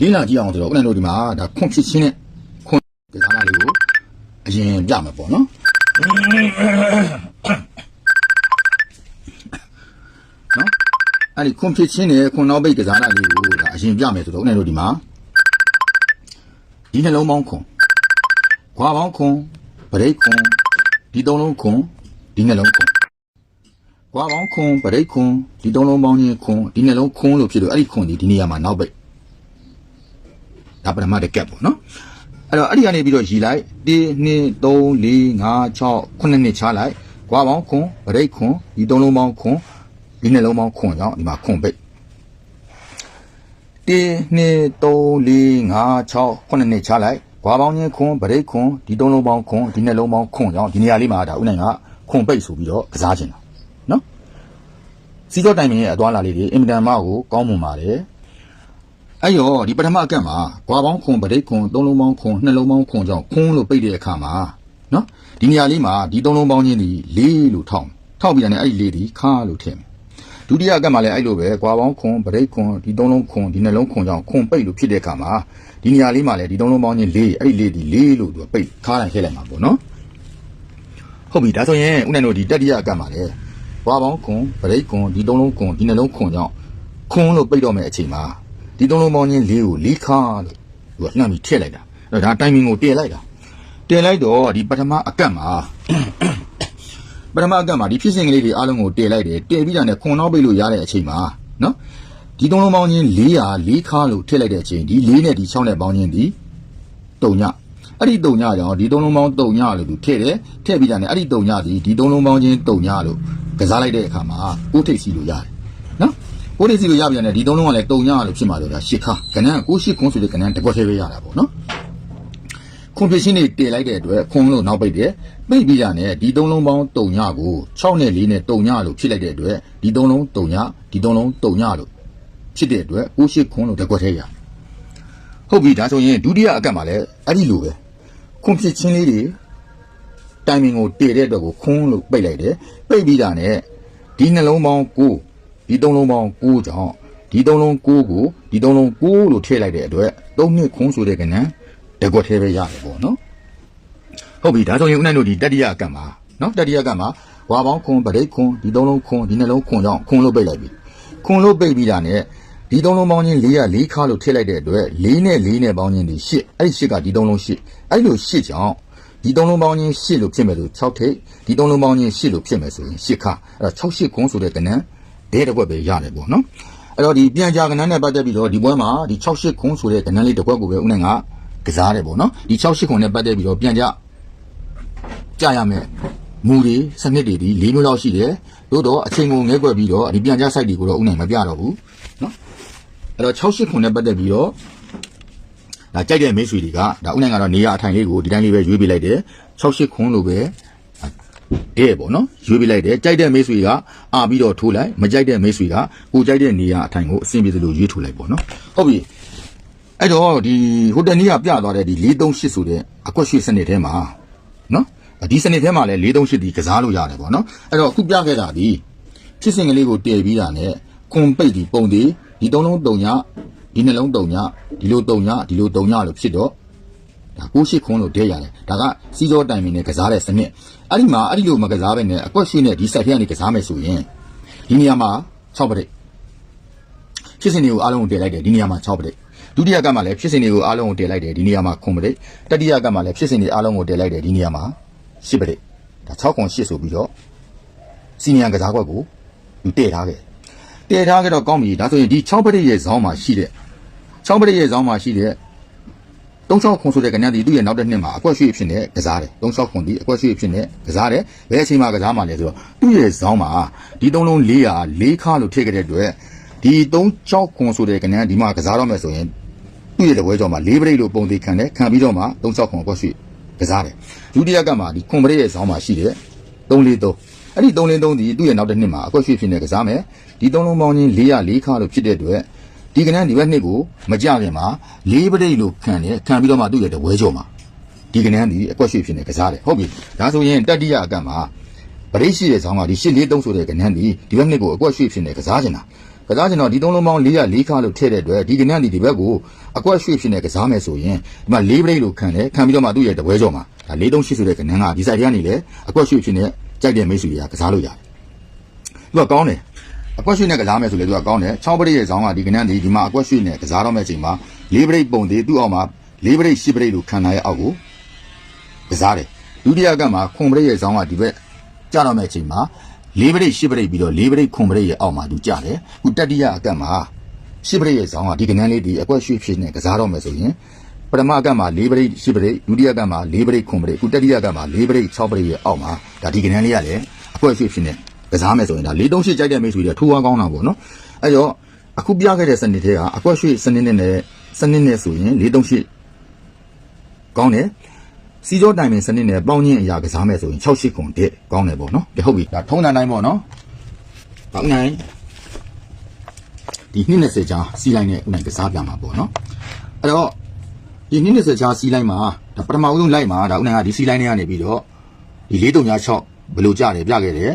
လေးလာကြည့်အောင်ဆိုတော့ဦးနိုင်တို့ဒီမှာဒါခွန်ဖြစ်ချင်းနဲ့ခွန်ကစားမလေးကိုအရင်ပြမယ်ပေါ့နော်နော်အဲ့ဒီခွန်ဖြစ်ချင်းနဲ့ခွန်နောက်ပိတ်ကစားမလေးကိုဒါအရင်ပြမယ်ဆိုတော့ဦးနိုင်တို့ဒီမှာဒီနှလုံးပေါင်းခွန်ခွာပေါင်းခွန်ပရိတ်ခွန်ဒီသုံးလုံးခွန်ဒီနှလုံးခွန်ကွာပေါင်းခွန်ပရိတ်ခွန်ဒီသုံးလုံးပေါင်းချင်းခွန်ဒီနှလုံးခွန်လို့ဖြစ်လို့အဲ့ဒီခွန်ဒီဒီနေရာမှာနောက်ပိတ် ဒါပထမတစ်ကက်ပေါ့နော်အဲ့တော့အဲ့ဒီကနေပြီးတော့ရီလိုက်1 2 3 4 5 6 9နှစ်ချလိုက်ကွာပေါင်းခွန်ပရိတ်ခွန်ဒီသုံးလုံးပေါင်းခွန်ဒီနှလုံးပေါင်းခွန်ကြောင့်ဒီမှာခွန်ပိတ်1 2 3 4 5 6 9နှစ်ချလိုက်ကွာပေါင်းချင်းခွန်ပရိတ်ခွန်ဒီသုံးလုံးပေါင်းခွန်ဒီနှလုံးပေါင်းခွန်ကြောင့်ဒီနေရာလေးမှာဒါဥနိုင်ကခွန်ပိတ်ဆိုပြီးတော့ကစားခြင်းတာနော်စီးကြောတိုင်ပင်ရဲ့အသွားလာလေးတွေအင်မတန်မှကိုကောင်းမွန်ပါတယ် အဲ့ရောဒီပထမအကန့်မှာကွာပေါင်းခွန်ပရိတ်ခွန်သုံးလုံးပေါင်းခွန်နှစ်လုံးပေါင်းခွန်ကြောင့်ခွန်လို့ပိတ်တဲ့အခါမှာနော်ဒီနေရာလေးမှာဒီသုံးလုံးပေါင်းချင်းဒီလေးလို့ထောက်မယ်ထောက်ပြီးတယ်အဲ့ဒီလေးဒီခါလို့ထည့်မယ်ဒုတိယအကန့်မှာလည်းအဲ့လိုပဲကွာပေါင်းခွန်ပရိတ်ခွန်ဒီသုံးလုံးခွန်ဒီနှလုံးခွန်ကြောင့်ခွန်ပိတ်လို့ဖြစ်တဲ့အခါမှာဒီနေရာလေးမှာလည်းဒီသုံးလုံးပေါင်းချင်းလေးအဲ့ဒီလေးဒီလေးလို့သူကပိတ်ခါတိုင်းထည့်လိုက်မှာပေါ့နော်ဟုတ်ပြီဒါဆိုရင်ဦးနိုင်တို့ဒီတတိယအကတ်မှာလေဘွားပေါင်းခွန်ဗရိတ်ခွန်ဒီသုံးလုံးခွန်ဒီနှလုံးခွန်ကြောင့်ခွန်လို့ပိတ်တော့မယ်အချိန်မှာ ဒီသုံးလုံးပေါင်းချင်းလေးကိုလေးခါလို့သူကနှမ်းပြီးထည့်လိုက်တာအဲ့တော့ဒါတိုင်မင်ကိုတည်လိုက်တာတည်လိုက်တော့ဒီပထမအကတ်မှာပထမအကတ်မှာဒီဖြစ်စဉ်ကလေးတွေအားလုံးကိုတည်လိုက်တယ်တည်ပြီးတာနဲ့ခွန်နောက်ပိတ်လို့ရတဲ့အချိန်မှာနော်ဒီသုံးလုံးပေါင်းချင်း400လေးခါလို့ထည့်လိုက်တဲ့အချိန်ဒီ4နဲ့ဒီ6နဲ့ပေါင်းချင်းဒီတုံညအဲ့ဒီတုံညကြောင့်ဒီသုံးလုံးပေါင်းတုံညလို့သူထည့်တယ်ထည့်ပြီးတာ ਨੇ အဲ့ဒီတုံညဒီဒီသုံးလုံးပေါင်းချင်းတုံညလို့ကစားလိုက်တဲ့အခါမှာကိုးထိပ်စီလို့ရတယ်နော် ကိုးထိပ်စီလို့ရပြန်တယ်ဒီသုံးလုံးကလည်းတုံညလို့ဖြစ်မှာလို့ဒါရှစ်ခါကဏ္ဍကိုးရှစ်ခွန်းဆိုတဲ့ကဏ္ဍတစ်ခွက်သေးပဲရတာပေါ့နော်ခွန်ဖြစ်ရှင်းနေတည်လိုက်တဲ့အတွက်ခွန်လို့နောက်ပိတ်တယ်ပိတ်ပြီးတာ ਨੇ ဒီသုံးလုံးပေါင်းတုံညကို6နဲ့4နဲ့တုံညလို့ဖြစ်လိုက်တဲ့အတွက်ဒီသုံးလုံးတုံညဒီသုံးလုံးတုံညလို့ဖြစ်တဲ့အတွက်ကိုးရှစ်ခွန်းလို့တစ်ခွက်သေးရတယ်ဟုတ်ပြီဒါဆိုရင်ဒုတိယအကတ်မှာလည်းအဲ့ဒီလိုပဲခွန်ဖြစ်ချင်းလေးတွေတိုင်မင်ကိုတည်တဲ့အတွက်ကိုခွန်းလို့ပိတ်လိုက်တယ်ပိတ်ပြီးတာ ਨੇ ဒီနှလုံးပေါင်း9 ဒီသုံးလုံးပေါင်း9ကြောင့်ဒီသုံးလုံး9ကိုဒီသုံးလုံး9လို့ထည့်လိုက်တဲ့အတွက်သုံးနှစ်ခွန်းဆိုတဲ့ကဏ္ဍတကွက်သေးပဲရတယ်ပေါ့နော်ဟုတ်ပြီဒါဆိုရင်ဦးနိုင်တို့ဒီတတိယအကတ်မှာနော်တတိယအကတ်မှာဝါပေါင်းခွန်းပရိတ်ခွန်းဒီသုံးလုံးခွန်းဒီနှလုံးခွန်းကြောင့်ခွန်းလို့ပိတ်လိုက်ပြီခွန်းလို့ပိတ်ပြီးတာ ਨੇ ဒီသုံးလုံးပေါင်းချင်း4ရ4ခါလို့ထည့်လိုက်တဲ့အတွက်4နဲ့4နဲ့ပေါင်းချင်းဒီ8အဲ့ဒီ8ကဒီသုံးလုံး8အဲ့လို8ကြောင့်ဒီသုံးလုံးပေါင်းချင်း8လို့ဖြစ်မယ်ဆို6ထိပ်ဒီသုံးလုံးပေါင်းချင်း8လို့ဖြစ်မယ်ဆိုရင်8ခါအဲ့တော့6 8ခွန်းဆိုတဲ့ကဏ္ဍ ဒဲတစ်ခွက်ပဲရတယ်ပေါ့နော်အဲ့တော့ဒီပြန်ကြာကဏ္ဍနဲ့ပတ်သက်ပြီးတော့ဒီပွဲမှာဒီ6 8ခွန်းဆိုတဲ့ကဏ္ဍလေးတစ်ခွက်ကိုပဲဦးနိုင်ကကစားတယ်ပေါ့နော်ဒီ6 8ခွန်းနဲ့ပတ်သက်ပြီးတော့ပြန်ကြာကြာရမယ်မူတွေစနစ်တွေဒီ၄မျိုးလောက်ရှိတယ်တို့တော့အချိန်ကိုငဲကွက်ပြီးတော့ဒီပြန်ကြာ site တွေကိုတော့ဦးနိုင်မပြတော့ဘူးနော်အဲ့တော့68ခုနဲ့ပတ်သက်ပြီးတော့ဒါကြိုက်တဲ့မိတ်ဆွေတွေကဒါဥနိုင်ကတော့နေရအထိုင်လေးကိုဒီတိုင်းလေးပဲရွေးပေးလိုက်တယ်68ခုလို့ပဲ တဲ့ပေါ့နော်ရွေးပေးလိုက်တယ်ကြိုက်တဲ့မိတ်ဆွေကအာပြီးတော့ထိုးလိုက်မကြိုက်တဲ့မိတ်ဆွေကကိုကြိုက်တဲ့နေရအထိုင်ကိုအဆင်ပြေသလိုရွေးထိုးလိုက်ပေါ့နော်ဟုတ်ပြီအဲ့တော့ဒီဟိုတယ်နီးကပြသွားတဲ့ဒီ438ဆိုတဲ့အကွက်ရွှေစနစ်ထဲမှာနော်ဒီစနစ်ထဲမှာလည်း438ဒီကစားလို့ရတယ်ပေါ့နော်အဲ့တော့အခုပြခဲ့တာဒီဖြစ်စဉ်ကလေးကိုတည်ပြီးတာ ਨੇ ခွန်ပိတ်ဒီပုံဒီဒီသုံးလုံးတုံညဒီနှလုံးတုံညဒီလိုတုံညဒီလိုတုံညလို့ဖြစ်တော့ဒါ ကိုရှိခွန်းလို့တည့်ရတယ်ဒါကစီးစောတိုင်မင်းနဲ့ကစားတဲ့စနစ်အဲ့ဒီမှာအဲ့ဒီလိုမကစားဘဲနဲ့အကွက်ရှိနဲ့ဒီဆက်ထဲကနေကစားမယ်ဆိုရင်ဒီနေရာမှာ6ပရိတ်ဖြစ်စဉ်တွေကိုအားလုံးကိုတည့်လိုက်တယ်ဒီနေရာမှာ6ပရိတ်ဒုတိယကမှလည်းဖြစ်စဉ်တွေကိုအားလုံးကိုတည့်လိုက်တယ်ဒီနေရာမှာ9ပရိတ်တတိယကမှလည်းဖြစ်စဉ်တွေအားလုံးကိုတည့်လိုက်တယ်ဒီနေရာမှာ10ပရိတ်ဒါ6ခွန်8ဆိုပြီးတော့စီနီယံကစားကွက်ကိုယူတည့်ထားခဲ့တယ်တည်ထားကြတော့ကောင်းပြီဒါဆိုရင်ဒီ6ပရိရဲ့ဇောင်းမှာရှိတဲ့6ပရိရဲ့ဇောင်းမှာရှိတဲ့ 36ခွန်ဆိုတဲ့ကဏ္ဍဒီသူ့ရဲ့နောက်တစ်နှစ်မှာအကွက်ရွှေ့ဖြစ်နေကစားတယ်36ခွန်ဒီအကွက်ရွှေ့ဖြစ်နေကစားတယ်ဘယ်အချိန်မှာကစားမှာလဲဆိုတော့သူ့ရဲ့ဇောင်းမှာဒီ3လုံး400 4ခါလို့ထည့်ခဲ့တဲ့အတွက်ဒီ36ခွန်ဆိုတဲ့ကဏ္ဍဒီမှာကစားတော့မယ်ဆိုရင်သူ့ရဲ့တပွဲကြောင့်မှာ4ပရိလို့ပုံသေးခံတယ်ခံပြီးတော့မှ36ခွန်အကွက်ရွှေ့ကစားတယ်ဒုတိယကမှဒီခွန်ပရိရဲ့ဇောင်းမှာရှိတဲ့343အဲ့ဒီ343ဒီသူ့ရဲ့နောက်တစ်နှစ်မှာအကွက်ရွှေ့ဖြစ်နေကစားမယ်ဒီ3လုံးပေါင်းချင်း404ခါလို့ဖြစ်တဲ့အတွက် ဒီကနန်းဒီဘက်နှစ်ကိုမကြခင်မှာ၄ပရိတ်လို့ခံတယ်ခံပြီးတော့မှသူ့ရဲ့တပွဲကြောမှာဒီကနန်းဒီအကွက်ရွှေ့ဖြစ်နေကစားတယ်ဟုတ်ပြီဒါဆိုရင်တတိယအကန့်မှာပရိတ်ရှိတဲ့ဇောင်းကဒီ843ဆိုတဲ့ကနန်းဒီဒီဘက်နှစ်ကိုအကွက်ရွှေ့ဖြစ်နေကစားချင်တာကကစားချင်တော့ဒီသုံးလုံးပေါင်း404ခါလို့ထည့်တဲ့အတွက်ဒီကနန်းဒီဒီဘက်ကိုအကွက်ရွှေ့ဖြစ်နေကစားမယ်ဆိုရင်ဒီမှာ၄ပရိတ်လို့ခံတယ်ခံပြီးတော့မှသူ့ရဲ့တပွဲကြော်မှာဒါ438ဆိုတဲ့ကနန်းကဒီ site ထဲကနေလေအကွက်ရွှေ့ဖြစ်နေကြိုက်တဲ့မိတ်ဆွေတွေကကစားလို့ရတယ်သူကကောင်းတယ် အကွက်ရွှေ့နဲ့ကစားမယ်ဆိုလေသူကကောင်းတယ်6ပရိတ်ရဲ့ဇောင်းကဒီကနန်းဒီဒီမှာအကွက်ရွှေ့နဲ့ကစားတော့မယ့်အချိန်မှာ၄ပရိတ်ပုံသေးသူ့အောက်မှာ၄ပရိတ်10ပရိတ်လို့ခံထားရဲ့အောက်ကိုကစားတယ်ဒုတိယကမှာခွန်ပရိတ်ရဲ့ဇောင်းကဒီဘက်ကြတော့မယ့်အချိန်မှာ၄ပရိတ်10ပရိတ်ပြီးတော့၄ပရိတ်ခွန်ပရိတ်ရဲ့အောက်မှာသူကြတယ်ခုတတိယအကမှာရှစ်ပရိတ်ရဲ့ဇောင်းကဒီကနန်းလေးဒီအကွက်ရွှေ့ဖြစ်နေကစားတော့မယ်ဆိုရင်ပထမအကမှာ၄ပရိတ်ရှစ်ပရိတ်ဒုတိယအကမှာ၄ပရိတ်ခွန်ပရိတ်အခုတတိယအကမှာ၄ပရိတ်၆ပရိတ်ရဲ့အောက်မှာဒါဒီကနန်းလေးကလည်းအကွက်ရွှေ့ဖြစ်နေ ကစားမယ်ဆိုရင်ဒါ၄၃၈ကြိုက်တဲ့မိတ်ဆွေတွေထိုးအားကောင်းတာပေါ့နော်အဲ့တော့အခုပြခဲ့တဲ့စနစ်တွေကအကွက်ရွှေ့စနစ်နဲ့နဲ့စနစ်နဲ့ဆိုရင်၄၃၈ကောင်းတယ်စီကြောတိုင်ပင်စနစ်နဲ့ပေါင်းချင်းအရာကစားမယ်ဆိုရင်6 8ခွန်တက်ကောင်းတယ်ပေါ့နော်ဒီဟုတ်ပြီဒါထုံးတန်တိုင်းပေါ့နော်ပေါင်းနိုင်ဒီနှစ်20ချာစီးလိုက်နဲ့ဥနိုင်ကစားပြမှာပေါ့နော်အဲ့တော့ဒီနှစ်20ချာစီးလိုက်မှာဒါပထမဦးဆုံးလိုက်မှာဒါဥနိုင်ကဒီစီးလိုက်နဲ့ကနေပြီးတော့ဒီ436ဘယ်လိုကြတယ်ပြခဲ့တယ်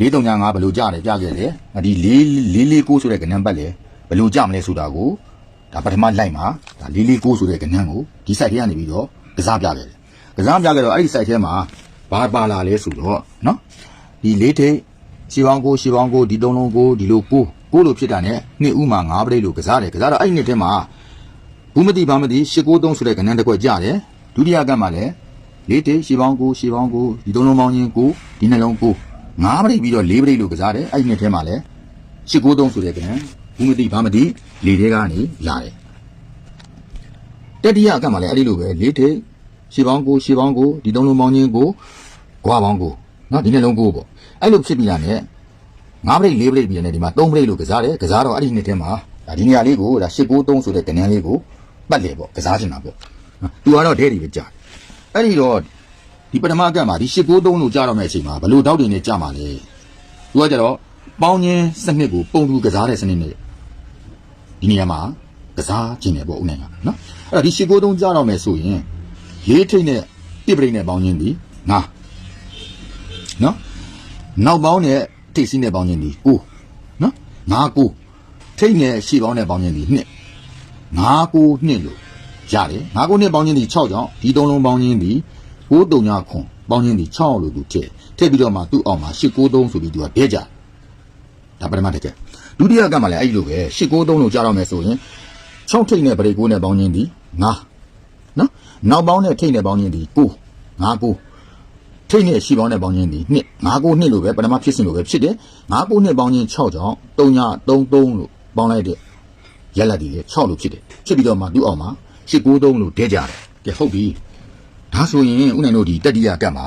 435ဘယ်လိုကြတယ်ပြခဲ့တယ်ဒီ449ဆိုတဲ့ကဏ္ဍပတ်လေဘယ်လိုကြမလဲဆိုတာကိုဒါပထမလိုက်မှာဒါ449ဆိုတဲ့ကဏ္ဍကိုဒီ site ထဲကနေပြီးတော့ကစားပြခဲ့တယ်ကစားပြခဲ့တော့အဲ့ဒီ site ထဲမှာဘာပါလာလဲဆိုတော့နော်ဒီလေးထိပ်ရှီပေါင်းကိုရှီပေါင်းကိုဒီသုံးလုံးကိုဒီလိုကိုကိုလိုဖြစ်တာနဲ့နှစ်ဥမှာငါးပရိတ်လို့ကစားတယ်ကစားတော့အဲ့ဒီနှစ်ထဲမှာဘူးမတိဘာမတိရှစ်ကိုသုံးဆိုတဲ့ကဏ္ဍတစ်ခွက်ကြတယ်ဒုတိယကမှလည်းလေးတေရှီပေါင်းကိုရှီပေါင်းကိုဒီသုံးလုံးပေါင်းချင်းကိုဒီနှလုံးကို ငါးပရိတ်ပြီးတော့လေးပရိတ်လို့ကစားတယ်အဲ့ဒီနှစ်ထဲမှာလည်းရှစ်ကိုသုံးဆိုတဲ့ကဏ္ဍဘူးမတိဘာမတိလေထဲကနေလာတယ်တတိယကမှလည်းအဲ့ဒီလိုပဲလေးတေရှီပေါင်းကိုရှီပေါင်းကိုဒီသုံးလုံးပေါင်းချင်းကိုဂွားပေါင်းကိုနော်ဒီနှလုံးကိုပေါ့အဲ့လိုဖြစ်ပြီးတာနဲ့ငါးပရိတ်လေးပရိတ်ပြည်နေဒီမှာသုံးပရိတ်လို့ကစားတယ်ကစားတော့အဲ့ဒီနှစ်ထဲမှာဒါဒီနေရာလေးကိုဒါ893ဆိုတဲ့ကဏ္ဍလေးကိုပတ်လေပေါ့ကစားချင်တာပေါ့သူကတော့ဒဲဒီပဲကြာအဲ့ဒီတော့ ဒီပထမကတ်မှာဒီ893လို့ကြာတော့မယ့်အချိန်မှာဘလို့တောက်တင်နဲ့ကြာမှာလဲသူကကြတော့ပေါင်းချင်းစနစ်ကိုပုံတူကစားတဲ့စနစ်နဲ့ဒီနေရာမှာကစားခြင်းတယ်ပေါ့ဦးနိုင်ကနော်အဲ့တော့ဒီ893ကြာတော့မယ်ဆိုရင်ရေးထိတ်နဲ့တိပရိတ်နဲ့ပေါင်းချင်းဒီငါနော်နောက်ပေါင်းနဲ့ထိတ်စီးနဲ့ပေါင်းခြင်းဒီကိုနော်ငါကိုထိတ်နဲ့ရှေ့ပေါင်းနဲ့ပေါင်းခြင်းဒီနှစ်ငါကိုနှစ်လို့ရတယ်ငါကိုနှစ်ပေါင်းခြင်းဒီ6ကြောင့်ဒီသုံးလုံးပေါင်းခြင်းဒီ 9တုံညာခွန်ပေါင်းခြင်းဒီ6လို့သူထည့်ထည့်ပြီးတော့မှသူ့အောင်မှာ893ဆိုပြီးသူကဒဲကြဒါပထမတစ်ချက်ဒုတိယကမှလည်းအဲ့လိုပဲ893လို့ကြားတော့မယ်ဆိုရင်6ထိတ်နဲ့ဗရိတ်9နဲ့ပေါင်းခြင်းဒီငါနော်နောက်ပေါင်းနဲ့ထိတ်နဲ့ပေါင်းခြင်းဒီ9ငါကိုထိတ်နဲ့ရှီပေါင်းနဲ့ပေါင်းချင်းဒီနှစ်ငါးကိုနှစ်လို့ပဲပထမဖြစ်စဉ်လို့ပဲဖြစ်တယ်ငါးကိုနှစ်ပေါင်းချင်း6ကြောင့်3ည33လို့ပေါင်းလိုက်တဲ့ရက်လက်ဒီလေ6လို့ဖြစ်တယ်ဖြစ်ပြီးတော့မှသူ့အောင်မှာ893လို့ဒဲကြတယ်ကဲဟုတ်ပြီ ဒါဆိုရင်ဥနိုင်တို့ဒီတတိယကတ်မှာ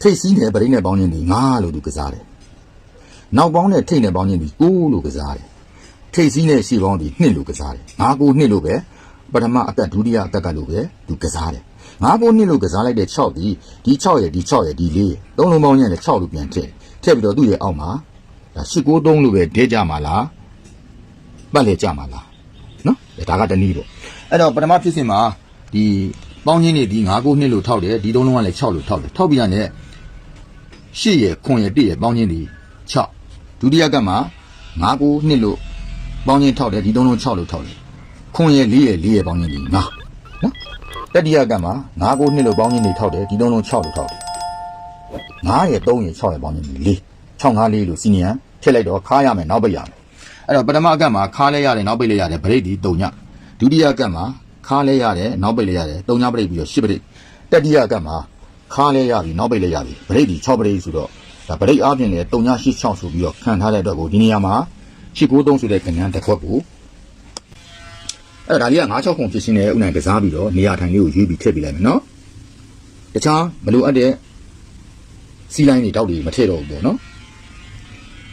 ထိတ်စီးနဲ့ပရိနဲ့ပေါင်းချင်းဒီ9လို့သူကစားတယ်နောက်ပေါင်းနဲ့ထိတ်နဲ့ပေါင်းချင်းဒီ9လို့ကစားတယ်ထိတ်စီးနဲ့ရှီပေါင်းဒီ2လို့ကစားတယ်ငါးကို2လို့ပဲပထမအကတ်ဒုတိယအကတ်ကလို့ပဲသူကစားတယ်ငါးကိုနှစ်လို့ကစားလိုက်တဲ့6ဒီဒီ6ရဲ့ဒီ6ရဲ့ဒီ4ရဲ့သုံးလုံးပေါင်းရဲ့လည်း6လို့ပြန်ထည့်ထည့်ပြီးတော့သူ့ရဲ့အောက်မှာဒါ893လို့ပဲဒဲကြမှာလားပတ်လေကြမှာလားနော်ဒါကတနည်းပေါ့အဲ့တော့ပထမဖြစ်စဉ်မှာဒီ ပေါင်းချင်းတွေဒီ9ကိုနှစ်လို့ထောက်တယ်ဒီသုံးလုံးကလည်း6လို့ထောက်တယ်ထောက်ပြီးရတဲ့8ရဲ့9ရဲ့1ရဲ့ပေါင်းချင်းဒီ6ဒုတိယကမှာ9ကိုနှစ်လို့ပေါင်းချင်းထောက်တယ်ဒီသုံးလုံး6လို့ထောက်တယ်9ရဲ့4ရဲ့4ရဲ့ပေါင်းချင်းဒီ9နော်တတိယကမှာ9ကို2လို့ပေါင်းချင်းနေထောက်တယ်ဒီလုံးလုံး6လို့ထောက်တယ်9ရဲ့3ရဲ့6ရဲ့ပေါင်းချင်းနေ4 6 5 4လို့စီနီယံထည့်လိုက်တော့ခါရမယ်နောက်ပိတ်ရမယ်အဲ့တော့ပထမအကမှာခါလဲရတယ်နောက်ပိတ်လဲရတယ်ဗရိတ်ဒီ3ညဒုတိယကမှာ ခါလဲရတယ်နောက်ပိတ်လဲရတယ်3ညဗရိတ်ပြီးတော့10ဗရိတ်တတိယကမှာခါလဲရပြီနောက်ပိတ်လဲရပြီဗရိတ်ဒီ6ဗရိတ်ဆိုတော့ဒါဗရိတ်အားဖြင့်လေ3ည8 6ဆိုပြီးတော့ခံထားတဲ့အတွက်ကိုဒီနေရာမှာ893ဆိုတဲ့ကဏ္ဍတစ်ခွက်ကိုအဲ့ဒါလေးက9 6ခုဖြစ်ရှင်းနေဥနိုင်ကစားပြီးတော့နေရာထိုင်လေးကိုရွေးပြီးထည့်ပေးလိုက်မယ်နော်တခြားမလိုအပ်တဲ့စီးလိုင်းတွေတောက်တွေမထည့်တော့ဘူးပေါ့နော်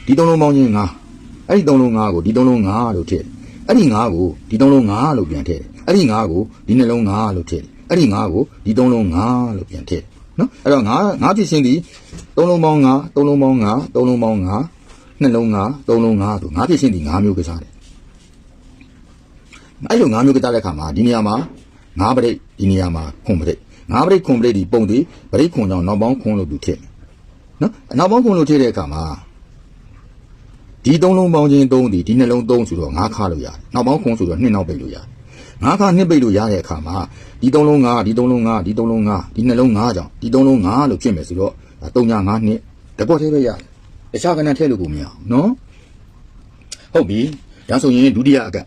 ဒီသုံးလုံးပေါင်းချင်း9အဲ့ဒီသုံးလုံး9ကိုဒီသုံးလုံး9လို့ထည့်အဲ့ဒီ9ကိုဒီသုံးလုံး9လို့ပြန်ထည့် အဲ့ဒီ9ကိုဒီနှလုံး9လို့ထည့်အဲ့ဒီ9ကိုဒီသုံးလုံး9လို့ပြန်ထည့်နော်အဲ့တော့9 9ဖြစ်ရှင်းဒီသုံးလုံးပေါင်း9သုံးလုံးပေါင်း9သုံးလုံးပေါင်း9နှလုံး9သုံးလုံး9ဆို9ဖြစ်ရှင်းဒီ9မျိုးကစားတယ်အဲ့လိုငါးမျိုးကစားတဲ့အခါမှာဒီနေရာမှာငါးပရိတ်ဒီနေရာမှာခွန်ပရိတ်ငါးပရိတ်ခွန်ပရိတ်ဒီပုံဒီပရိတ်ခွန်ကြောင့်နောက်ပေါင်းခွန်လို့သူထည့်မယ်နော်နောက်ပေါင်းခွန်လို့ထည့်တဲ့အခါမှာဒီသုံးလုံးပေါင်းချင်းသုံးဒီဒီနှလုံးသုံးဆိုတော့ငါးခါလို့ရတယ်နောက်ပေါင်းခုံဆိုတော့နှစ်နောက်ပိတ်လို့ရတယ် ငါးခါနှစ်ပိတ်လို့ရတဲ့အခါမှာဒီသုံးလုံးငါးဒီသုံးလုံးငါးဒီသုံးလုံးငါးဒီနှလုံးငါးကြောင့်ဒီသုံးလုံးငါးလို့ဖြစ်မယ်ဆိုတော့ဒါသုံးညငါးနှစ်တကွက်သေးပဲရတယ်တခြားကဏ္ဍထည့်လို့ကိုမရအောင်နော်ဟုတ်ပြီဒါဆိုရင်ဒုတိယအက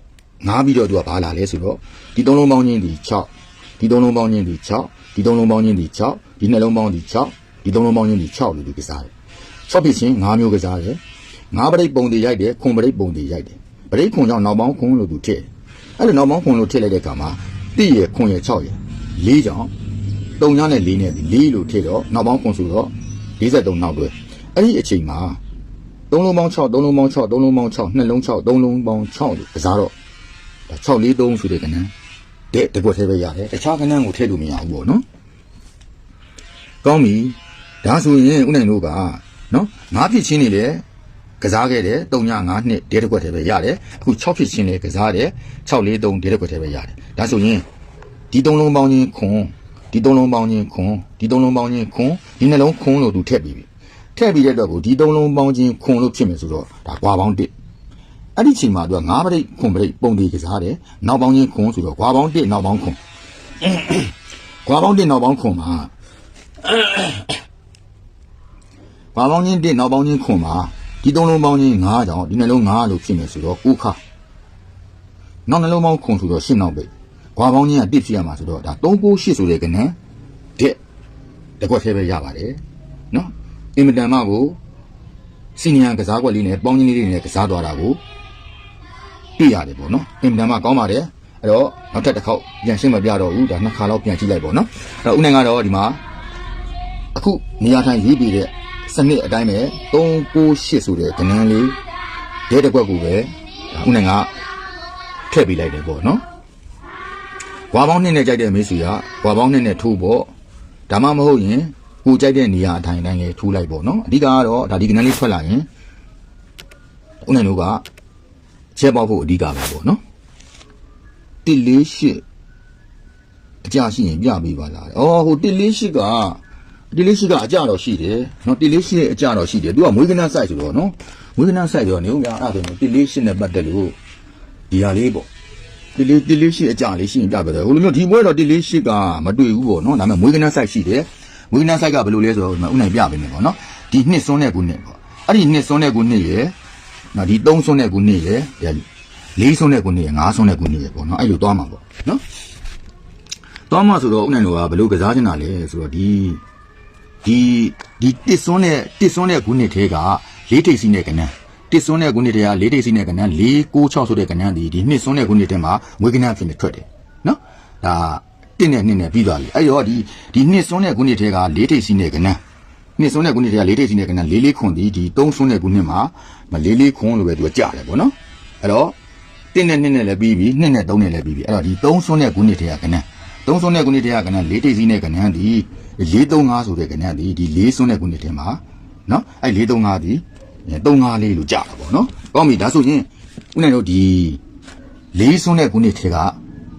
ငါးပြီးတော့သူကဘာလာလဲဆိုတော့ဒီသုံးလုံးပေါင်းချင်းဒီ6ဒီသုံးလုံးပေါင်းချင်းဒီ6ဒီသုံးလုံးပေါင်းချင်းဒီ6ဒီနှလုံးပေါင်းဒီ6ဒီသုံးလုံးပေါင်းချင်းဒီ6လို့ဒီကစားတယ်6ဖြစ်ချင်း5မျိုးကစားတယ်ငါးပရိတ်ပုံတွေရိုက်တယ်ခွန်ပရိတ်ပုံတွေရိုက်တယ်ပရိတ်ခွန်ကြောင့်နောက်ပေါင်းခွန်လို့သူထည့် အဲ့လိုနောက်ပေါင်းခွန်လို့ထည့်လိုက်တဲ့အခါမှာတိရခွန်ရ6ရ4ကြောင့်3ညနဲ့4နဲ့4လို့ထည့်တော့နောက်ပေါင်းခွန်ဆိုတော့43နောက်တွဲအဲ့ဒီအချိန်မှာ3လုံးပေါင်း6 3လုံးပေါင်း6 3လုံးပေါင်း6နှလုံး6 3လုံးပေါင်း6လို့ကစားတော့ဒါ6 4 3ဆိုတဲ့ကဏ္ဍတဲ့တကွက်သေးပဲရတယ်တခြားကဏ္ဍကိုထည့်လို့မရဘူးပေါ့နော်ကောင်းပြီဒါဆိုရင်ဥနိုင်တို့ကနော်ငါးဖြစ်ချင်းနေလေ ကစားခဲ့တယ်3ည5နှစ်ဒဲတစ်ခွက်တည်းပဲရတယ်အခု6ဖြစ်ချင်းလေကစားတယ်6 4 3ဒဲတစ်ခွက်တည်းပဲရတယ်ဒါဆိုရင်ဒီ3လုံးပေါင်းချင်းခွန်ဒီ3လုံးပေါင်းချင်းခွန်ဒီ3လုံးပေါင်းချင်းခွန်ဒီနှလုံးခွန်လို့သူထည့်ပြီးပြီထည့်ပြီးတဲ့အတွက်ကိုဒီ3လုံးပေါင်းချင်းခွန်လို့ဖြစ်မယ်ဆိုတော့ဒါကွာပေါင်း1အဲ့ဒီချိန်မှာသူက9ပရိတ်ခွန်ပရိတ်ပုံဒီကစားတယ်နောက်ပေါင်းချင်းခွန်ဆိုတော့ကွာပေါင်း1နောက်ပေါင်းခွန်ကွာပေါင်း1နောက်ပေါင်းခွန်မှာကွာပေါင်းချင်း1နောက်ပေါင်းချင်းခွန်မှာ ဒီ3လုံးပေါင်းချင်း9ကြောင့်ဒီနှလုံး9လို့ဖြစ်မယ်ဆိုတော့9ခါနောက်နှလုံးပေါင်းခွန်ဆိုတော့10နောက်ပဲကွာပေါင်းချင်းက1ဖြစ်ရမှာဆိုတော့ဒါ398ဆိုတဲ့ကဏ္ဍတဲ့တကွက်သေးပဲရပါတယ်နော်အင်မတန်မှကိုစီနီယာကစားကွက်လေးနဲ့ပေါင်းချင်းလေးတွေနဲ့ကစားသွားတာကိုပြရတယ်ပေါ့နော်အင်မတန်မှကောင်းပါတယ်အဲ့တော့နောက်ထပ်တစ်ခေါက်ပြန်ရှင်းမပြတော့ဘူးဒါနှစ်ခါလောက်ပြန်ကြည့်လိုက်ပေါ့နော်အဲ့တော့ဦးနိုင်ကတော့ဒီမှာအခုနေရာထိုင်ရေးပြီးတဲ့ စနစ်အတိုင်းပဲ398ဆိုတဲ့ကဏ္ဍလေးဒဲတစ်ကွက်ကိုပဲဒါဦးနိုင်ကထည့်ပေးလိုက်တယ်ပေါ့နော်ဝါပေါင်းနှစ်နဲ့ကြိုက်တဲ့မိတ်ဆွေကဝါပေါင်းနှစ်နဲ့ထိုးပေါ့ဒါမှမဟုတ်ရင်ကိုကြိုက်တဲ့နေရာအတိုင်းတိုင်းလေးထိုးလိုက်ပေါ့နော်အဓိကကတော့ဒါဒီကဏ္ဍလေးထွက်လာရင်ဦးနိုင်တို့ကချက်ပေါက်ဖို့အဓိကပဲပေါ့နော်148အကြရှိရင်ပြပေးပါလား။အော်ဟို148က 148ကအကြတော့ရှိတယ်။နော်148ရဲ့အကြတော့ရှိတယ်။ तू ကမွေးကနန်း site ဆိုတော့နော်။မွေးကနန်း site ဆိုတော့နေဦးများအဲ့ဒါဆိုရင်148နဲ့ပတ်သက်လို့ဒီဟာလေးပေါ့။148 148အကြလေးရှိရင်ပြပေးတယ်။ဟိုလိုမျိုးဒီဘွဲတော့148ကမတွေ့ဘူးပေါ့နော်။ဒါပေမဲ့မွေးကနန်း site ရှိတယ်။မွေးကနန်း site ကဘယ်လိုလဲဆိုတော့ဥနိုင်ပြပေးမယ်ပေါ့နော်။ဒီနှစ်စွန်းတဲ့ခုနှစ်ပေါ့။အဲ့ဒီနှစ်စွန်းတဲ့ခုနှစ်ရဲ့နော်ဒီ3စွန်းတဲ့ခုနှစ်ရဲ့လေးစွန်းတဲ့ခုနှစ်ရဲ့5စွန်းတဲ့ခုနှစ်ရဲ့ပေါ့နော်။အဲ့လိုသွားမှာပေါ့နော်။သွားမှဆိုတော့ဥနိုင်တော်ကဘယ်လိုကစားချင်တာလဲဆိုတော့ဒီ ဒီဒီတစ်စွန်းနဲ့တစ်စွန်းတဲ့ခုနှစ်ထဲကလေးထိပ်စီးနဲ့ကနန်းတစ်စွန်းတဲ့ခုနှစ်ထဲကလေးထိပ်စီးနဲ့ကနန်း4 6 6ဆိုတဲ့ကနန်းဒီဒီနှစ်စွန်းတဲ့ခုနှစ်ထဲမှာငွေကနန်းဖြစ်နေထွက်တယ်နော်ဒါတစ်နဲ့နှစ်နဲ့ပြီးသွားပြီအဲ့တော့ဒီဒီနှစ်စွန်းတဲ့ခုနှစ်ထဲကလေးထိပ်စီးနဲ့ကနန်းနှစ်စွန်းတဲ့ခုနှစ်ထဲကလေးထိပ်စီးနဲ့ကနန်းလေးလေးခွန်ဒီဒီ3စွန်းတဲ့ခုနှစ်မှာမလေးလေးခွန်လို့ပဲသူကကြားတယ်ပေါ့နော်အဲ့တော့တစ်နဲ့နှစ်နဲ့လည်းပြီးပြီနှစ်နဲ့သုံးနဲ့လည်းပြီးပြီအဲ့တော့ဒီ3စွန်းတဲ့ခုနှစ်ထဲကကနန်းသုံးစွန်းတဲ့ခုနှစ်ထဲကကနန်းလေးထိပ်စီးနဲ့ကနန်းဒီ 435ဆိုတဲ့ကနန်းဒီဒီ4စွန်းတဲ့ခုနှစ်ထဲမှာနော်အဲ့435ဒီ35လေးလို့ကြားတာပေါ့နော်ကောင်းပြီဒါဆိုရင်ဦးနိုင်တို့ဒီ4စွန်းတဲ့ခုနှစ်ထဲက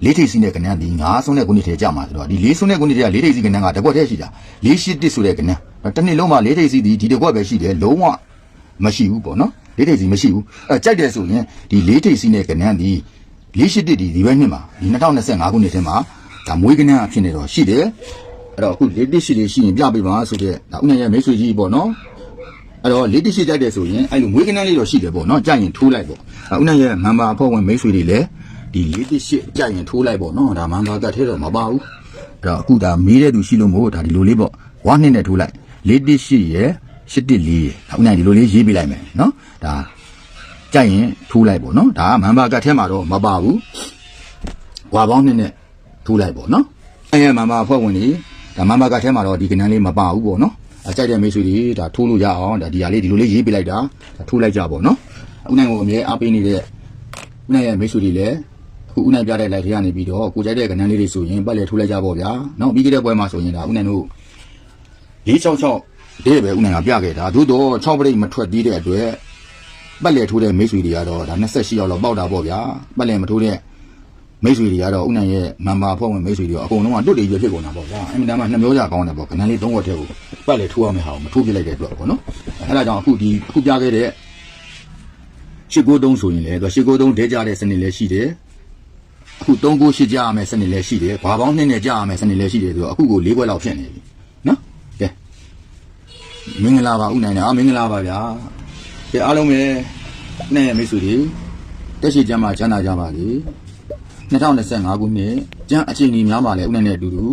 လေးထိပ်စီးနဲ့ကနန်းဒီ5စွန်းတဲ့ခုနှစ်ထဲကြာမှာဆိုတော့ဒီ4စွန်းတဲ့ခုနှစ်ထဲကလေးထိပ်စီးကနန်းကတကွက်တည်းရှိတာ481ဆိုတဲ့ကနန်းတစ်နှစ်လုံးမှာလေးထိပ်စီးဒီဒီတကွက်ပဲရှိတယ်လုံးဝမရှိဘူးပေါ့နော်လေးထိပ်စီးမရှိဘူးအဲကြိုက်တယ်ဆိုရင်ဒီလေးထိပ်စီးနဲ့ကနန်းဒီ481ဒီဒီဘက်နှစ်မှာဒီ2025ခုနှစ်ထဲမှာဒါမွေးကနန်းအဖြစ်နေတော့ရှိတယ် အဲ့တော့အခုလေးတစ်ရှိလေးရှိရင်ပြပေးပါဆိုတဲ့ဒါဥနိုင်ရဲ့မိတ်ဆွေကြီးပေါ့နော်အဲ့တော့လေးတစ်ရှိကြိုက်တယ်ဆိုရင်အဲ့လိုမွေးကနန်းလေးတော့ရှိတယ်ပေါ့နော်ကြိုက်ရင်ထိုးလိုက်ပေါ့ဥနိုင်ရဲ့မန်ပါအဖွဲ့ဝင်မိတ်ဆွေတွေလည်းဒီလေးတစ်ရှိကြိုက်ရင်ထိုးလိုက်ပေါ့နော်ဒါမန်ပါကထဲတော့မပါဘူးအဲ့တော့အခုဒါမေးတဲ့သူရှိလို့မို့ဒါဒီလိုလေးပေါ့ဝါနှစ်နဲ့ထိုးလိုက်လေးတစ်ရှိရဲ့ရှစ်တစ်လေးရဲ့ဥနိုင်ဒီလိုလေးရေးပေးလိုက်မယ်နော်ဒါကြိုက်ရင်ထိုးလိုက်ပေါ့နော်ဒါကမန်ပါကထဲမှာတော့မပါဘူးဝါပေါင်းနှစ်နဲ့ထိုးလိုက်ပေါ့နော်အဲရမမအဖွဲ့ဝင်တွေ ဒါမမကထဲမှာတော့ဒီကနန်းလေးမပါဘူးပေါ့နော်အကြိုက်တဲ့မိတ်ဆွေတွေဒါထိုးလို့ရအောင်ဒါဒီဟာလေးဒီလိုလေးရေးပေးလိုက်တာဒါထိုးလိုက်ကြပေါ့နော်ဦးနိုင်ကိုအမြဲအားပေးနေတဲ့ဦးနိုင်ရဲ့မိတ်ဆွေတွေလည်းအခုဦးနိုင်ပြတဲ့ live ထဲကနေပြီးတော့ကိုကြိုက်တဲ့ကနန်းလေးတွေဆိုရင်ပတ်လေထိုးလိုက်ကြပေါ့ဗျာနော်ပြီးခဲ့တဲ့ပွဲမှာဆိုရင်ဒါဦးနိုင်တို့466တဲ့ပဲဦးနိုင်ကပြခဲ့တာသို့တော့6ပရိတ်မထွက်သေးတဲ့အတွက်ပတ်လေထိုးတဲ့မိတ်ဆွေတွေကတော့ဒါ28ရောက်လောက်ပေါက်တာပေါ့ဗျာပတ်လေမထိုးတဲ့ မိတ်ဆွေတွေကတော့ဥနိုင်ရဲ့မန်ပါဖွဲ့ဝင်မိတ်ဆွေတွေကအကုန်လုံးကတွတ်တွေပြဖြစ်ကုန်တာပေါ့ကွာအင်မတန်မှနှမျိုးကြကောင်းတယ်ပေါ့ခဏလေးသုံးဝက်ထဲကိုပတ်လေထိုးရမယ့်ဟာကိုမထိုးပြလိုက်တဲ့အတွက်ပေါ့နော်အဲဒါကြောင့်အခုဒီအခုပြခဲ့တဲ့893ဆိုရင်လေသူ893ဒဲကြတဲ့စနစ်လည်းရှိတယ်အခု398ကြရမယ်စနစ်လည်းရှိတယ်ဘာပေါင်းနှစ်နဲ့ကြရမယ်စနစ်လည်းရှိတယ်ဆိုတော့အခုကို၄ဘွဲလောက်ဖြစ်နေပြီနော်ကဲမင်္ဂလာပါဦးနိုင်နေအာမင်္ဂလာပါဗျာကဲအားလုံးပဲနဲ့မိတ်ဆွေတွေတက်ရှိကြမှာကျမ်းသာကြပါလေ 2025ခုနှစ်ကျန်းအချိန်ကြီးများပါလေဦးနိုင်နဲ့အတူတူ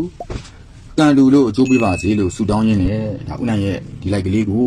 ကံတူလို့အကျိုးပေးပါစေလို့ဆုတောင်းရင်းနဲ့ဒါဦးနိုင်ရဲ့ဒီလိုက်ကလေးကို